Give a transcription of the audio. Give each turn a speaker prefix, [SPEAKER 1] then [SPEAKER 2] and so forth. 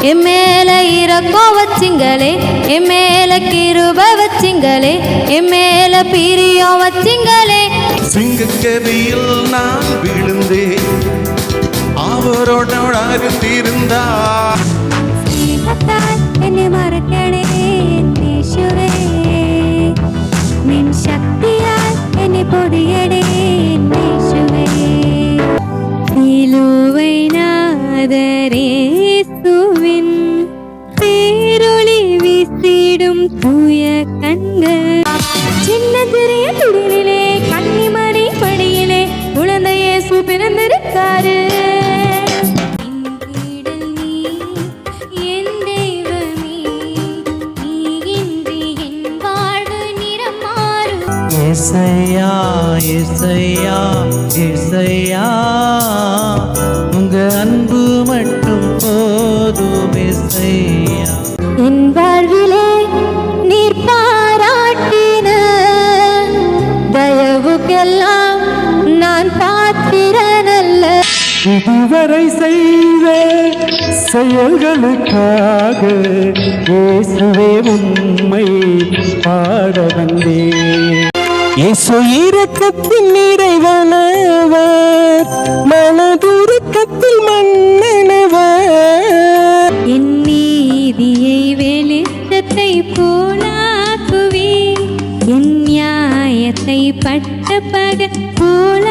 [SPEAKER 1] என் மேல இறக்கம் வச்சிங்களே என் மேல கிருப வச்சிங்களே என் மேல பிரியம் வச்சிங்களே
[SPEAKER 2] சிங்கக்கவியில் நான் விழுந்தேன் அவரோட அறுத்திருந்தா
[SPEAKER 3] സ്നേഹത്താൽ എന്നെ മറക്കണേ യേശുവേ നിൻ ശക്തിയാൽ എന്നെ പൊതിയണേ യേശുവേ சிலுவை வீசிடும் தூய கண்கள். சின்ன சிறிய துடிலே கன்னிமணி படியிலே குழந்தையே இயேசு பிறந்திருக்காரு. என்கிடல் நீ, என்
[SPEAKER 4] உங்க அன்பு மட்டும் போதும்
[SPEAKER 3] இசையா
[SPEAKER 5] இதுவரை செய்த செயல்களுக்காக இயேசுவே உண்மை பாட வந்தேன் இயேசு இரக்கத்தின் நிறைவானவர் மனதுருக்கத்தில் மன்னனவர்.
[SPEAKER 3] என் நீதியை வெளிச்சத்தை போலாக்குவி என் நியாயத்தை பட்ட பக போல்